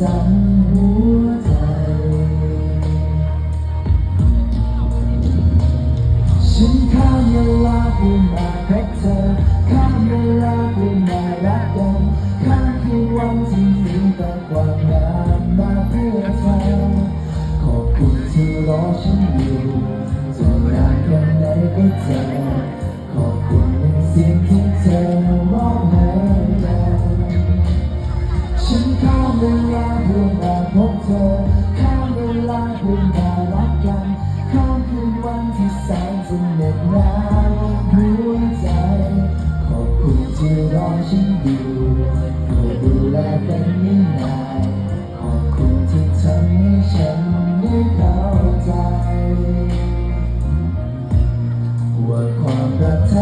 จรรย์หัวใจ ฉันข้ามเวลาเพื่อมาพบเธอ ข้ามเวลาเพื่อมารักกันข้ามคืนวันที่มีแต่ความงามมาเพื่อเธอ ขอบคุณที่รอฉันอยู่จะนานแค่ไหนก็เจอขอบคุณในสิ่งที่เธอาเพื่อนญดารักกันข้ามคืนวันที่แสนจะเหน็ดหนาวหัวใจ ขอบคุณที่รอฉันอยู่เพื่อดูแลกันไม่นายขอบคุณที่ทำให้ฉันได้เข้าใจ ว่าความรักเธอ